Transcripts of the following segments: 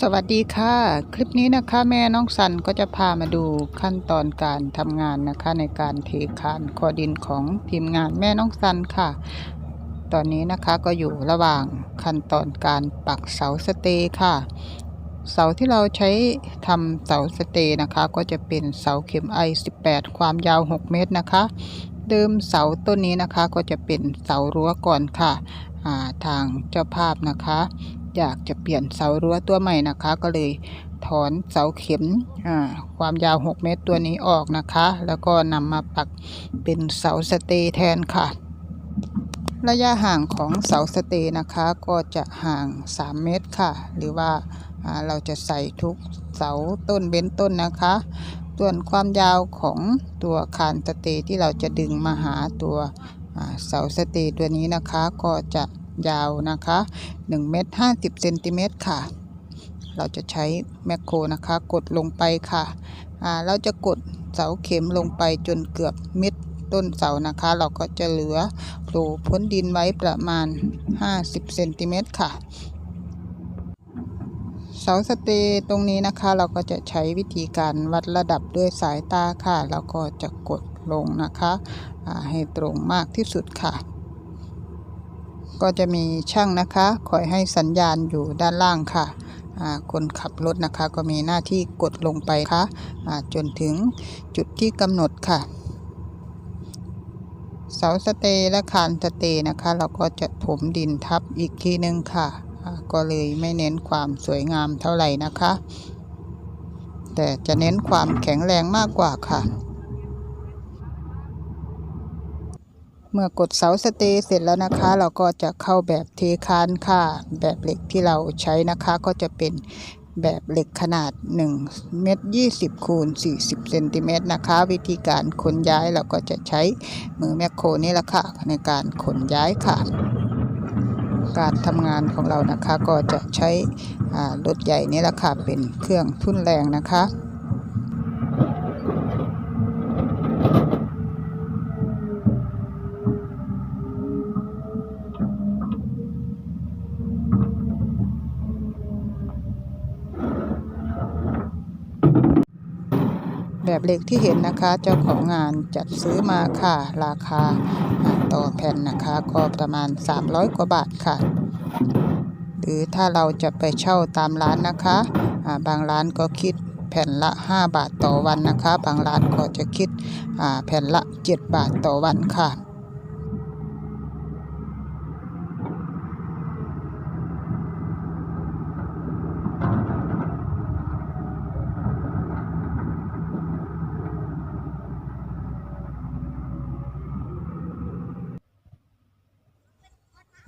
สวัสดีค่ะ คลิปนี้นะคะแม่น้องสันก็จะพามาดูขั้นตอนการทำงานนะคะ ในการเทคานคอดินของทีมงานแม่น้องสันค่ะ ตอนนี้นะคะก็อยู่ระหว่างขั้นตอนการปักเสาสเตย์ค่ะ เสาที่เราใช้ทำเสาสเตย์นะคะ ก็จะเป็นเสาเข็มไอ18 ความยาว 6 เมตรนะคะ เดิมเสาต้นนี้นะคะก็จะเป็นเสารั้วก่อนค่ะาทางเจ้าภาพนะคะ อยากจะเปลี่ยนเสารั้วตัวใหม่นะคะ ก็เลยถอนเสาเข็มความยาว 6 เมตรตัวนี้ออกนะคะ แล้วก็นำมาปักเป็นเสาสเตย์แทนค่ะ ระยะห่างของเสาสเตย์นะคะ ก็จะห่าง 3 เมตรค่ะ หรือว่าเราจะใส่ทุกเสาต้นเบ้นต้นนะคะ ส่วนความยาวของตัวคานสเตย์ที่เราจะดึงมาหาตัวเสาสเตย์ตัวนี้นะคะ ก็จะ ยาวนะคะ1เมตร50เซนติเมตรค่ะ เราจะใช้แมคโครนะคะ กดลงไปค่ะอ่าเราจะกดเสาเข็มลงไปจนเกือบมิดต้นเสานะคะ เราก็จะเหลือโผล่พ้นดินไว้ประมาณ 50เซนติเมตรค่ะเสาสเตย์ตรงนี้นะคะเราก็จะใช้วิธีการวัดระดับด้วยสายตาค่ะ แล้วก็จะกดลงนะคะให้ตรงมากที่สุดค่ะ ก็จะมีช่างนะคะคอยให้สัญญาณอยู่ด้านล่างค่ะคนขับรถนะคะก็มีหน้าที่กดลงไปค่ะอ่าจนถึงจุดที่กำหนดค่ะ เสาสเตย์และคานสเตย์นะคะ เราก็จะถมดินทับอีกทีนึงค่ะก็เลยไม่เน้นความสวยงามเท่าไหร่นะคะ แต่จะเน้นความแข็งแรงมากกว่าค่ะ เมื่อกดเสาสเตย์เสร็จแล้วนะคะ เราก็จะเข้าแบบเทคานค่ะ แบบเหล็กที่เราใช้นะคะก็จะเป็นแบบเหล็กขนาด1เมตร20คูณ40เซนติเมตรนะคะ วิธีการขนย้ายเราก็จะใช้มือแมคโครนี่แหละค่ะในการขนย้ายค่ะ การทำงานของเรานะคะก็จะใช้รถใหญ่นี่แหละค่ะเป็นเครื่องทุ่นแรงนะคะ แบบเหล็กที่เห็นนะคะ เจ้าของงานจัดซื้อมาค่ะ ราคาต่อแผ่นนะคะ ก็ประมาณ 300 กว่าบาทค่ะ หรือถ้าเราจะไปเช่าตามร้านนะคะบางร้านก็คิดแผ่นละ 5 บาทต่อวันนะคะ บางร้านก็จะคิดแผ่นละ 7 บาทต่อวันค่ะ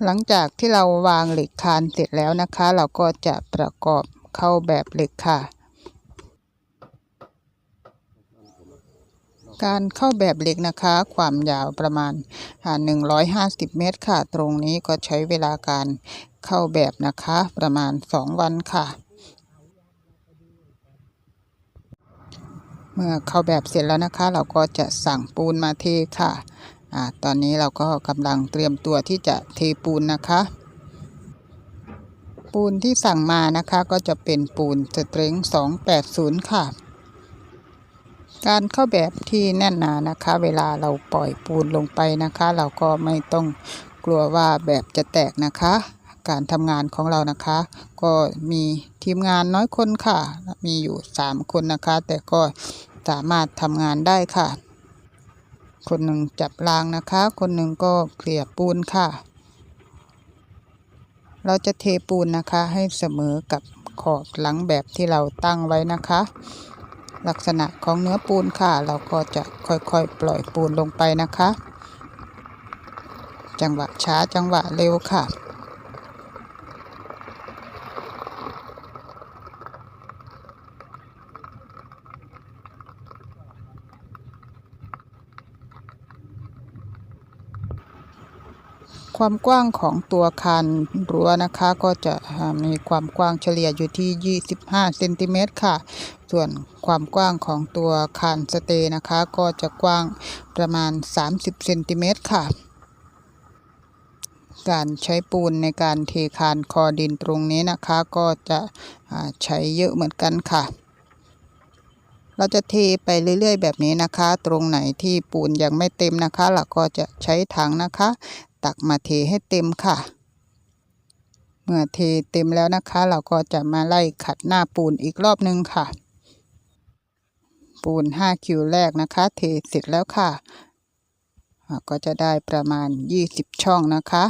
หลังจากที่เราวางเหล็กคานเสร็จแล้วนะคะ เราก็จะประกอบเข้าแบบเหล็กค่ะ การเข้าแบบเหล็กนะคะ ความยาวประมาณอ่า150 เมตรค่ะ ตรงนี้ก็ใช้เวลาการเข้าแบบนะคะ ประมาณ 2 วันค่ะเมื่อเข้าแบบเสร็จแล้วนะคะ เราก็จะสั่งปูนมาเทค่ะ อ่าตอนนี้เราก็กำลังเตรียมตัวที่จะเทปูนนะคะ ปูนที่สั่งมานะคะก็จะเป็นปูนสเตรง280 ค่ะ การเข้าแบบที่แน่นหนานะคะ เวลาเราปล่อยปูนลงไปนะคะ เราก็ไม่ต้องกลัวว่าแบบจะแตกนะคะการทำงานของเรานะคะ ก็มีทีมงานน้อยคนค่ะ มีอยู่ 3 คนนะคะ แต่ก็สามารถทำงานได้ค่ะ คนหนึ่งจับรางนะคะ คนหนึ่งก็เกลี่ยปูนค่ะ เราจะเทปูนนะคะให้เสมอกับขอบหลังแบบที่เราตั้งไว้นะคะ ลักษณะของเนื้อปูนค่ะ เราก็จะค่อยๆ ปล่อยปูนลงไปนะคะ จังหวะช้าจังหวะเร็วค่ะ ความกว้างของตัวคานรั้วนะคะก็จะมีความกว้างเฉลี่ยอยู่ที่ 25เซนติเมตรค่ะ ส่วนความกว้างของตัวคานสเตย์นะคะ ก็จะกว้างประมาณ 30เซนติเมตรค่ะ การใช้ปูนในการเทคานคอดินตรงนี้นะคะ ก็จะใช้เยอะเหมือนกันค่ะเราจะเทไปเรื่อย ๆ แบบนี้นะคะ ตรงไหนที่ปูนยังไม่เต็มนะคะ เราก็จะใช้ถังนะคะ ตักมาเทให้เต็มค่ะ เมื่อเทเต็มแล้วนะคะ เราก็จะมาไล่ขัดหน้าปูนอีกรอบนึงค่ะ ปูน 5 คิวแรกนะคะ เทเสร็จแล้วค่ะอ่าก็จะได้ประมาณ 20 ช่องนะคะ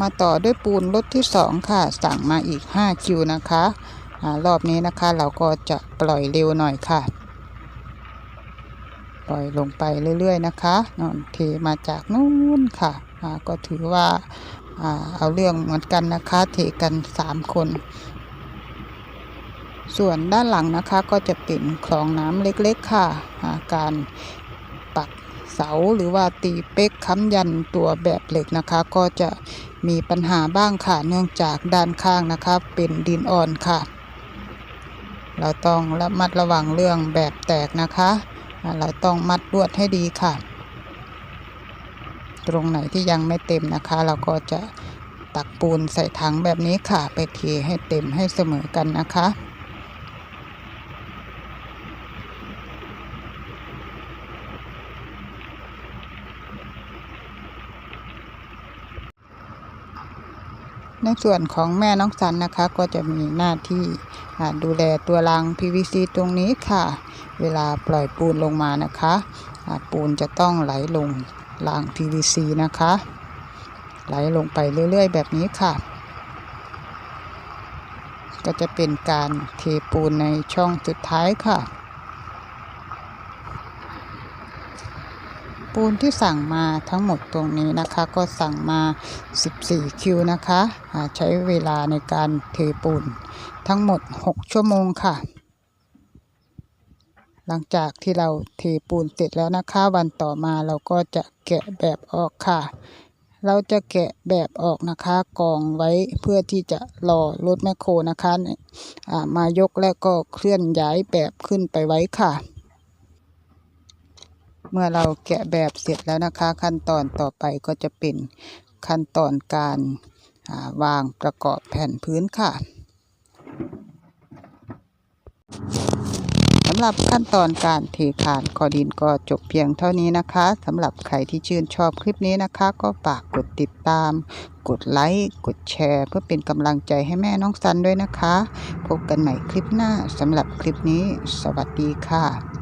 มาต่อด้วยปูนรถที่ 2 ค่ะ สั่งมาอีก 5 คิวนะคะ รอบนี้นะคะ เราก็จะปล่อยเร็วหน่อยค่ะ ปล่อยลงไปเรื่อยๆนะคะนอนเทมาจากนู้นค่ะก็ถือว่าเอาเรื่องเหมือนกันนะคะเทกัน 3 คน ส่วนด้านหลังนะคะก็จะเป็นคลองน้ำเล็กๆค่ะการปักเสาหรือว่าตีเป๊กค้ำยันตัวแบบเหล็กนะคะ ก็จะมีปัญหาบ้างค่ะเนื่องจากด้านข้างนะคะเป็นดินอ่อนค่ะ เราต้องระมัดระวังเรื่องแบบแตกนะคะ เราต้องมัดลวดให้ดีค่ะ ตรงไหนที่ยังไม่เต็มนะคะ เราก็จะตักปูนใส่ถังแบบนี้ค่ะ ไปเทให้เต็มให้เสมอกันนะคะ ในส่วนของแม่น้องสันนะคะ ก็จะมีหน้าที่ดูแลตัวราง PVC ตรงนี้ค่ะ เวลาปล่อยปูนลงมานะคะปูนจะต้องไหลลงราง PVC นะคะ ไหลลงไปเรื่อยๆ แบบนี้ค่ะ ก็จะเป็นการเทปูนในช่องสุดท้ายค่ะ ปูนที่สั่งมาทั้งหมดตรงนี้นะคะ ก็สั่งมา 14 คิวนะคะอ่าใช้เวลาในการเทปูนทั้งหมด 6 ชั่วโมงค่ะ หลังจากที่เราเทปูนเสร็จแล้วนะคะ วันต่อมาเราก็จะแกะแบบออกค่ะ เราจะแกะแบบออกนะคะกองไว้เพื่อที่จะรอรถแมคโครนะคะเนี่ยอ่ามายกและก็เคลื่อนย้ายแบบขึ้นไปไว้ค่ะ เมื่อเราแกะแบบเสร็จแล้วนะคะ ขั้นตอนต่อไปก็จะเป็นขั้นตอนการาวางประกอบแผ่นพื้นค่ะสำหรับขั้นตอนการเทคานคอดินก็จบเพียงเท่านี้นะคะสำหรับใครที่ชื่นชอบคลิปนี้นะคะ ก็ฝากกดติดตาม กดไลค์ กดแชร์ เพื่อเป็นกำลังใจให้แม่น้องซันด้วยนะคะ พบกันใหม่คลิปหน้าสำหรับคลิปนี้ สวัสดีค่ะ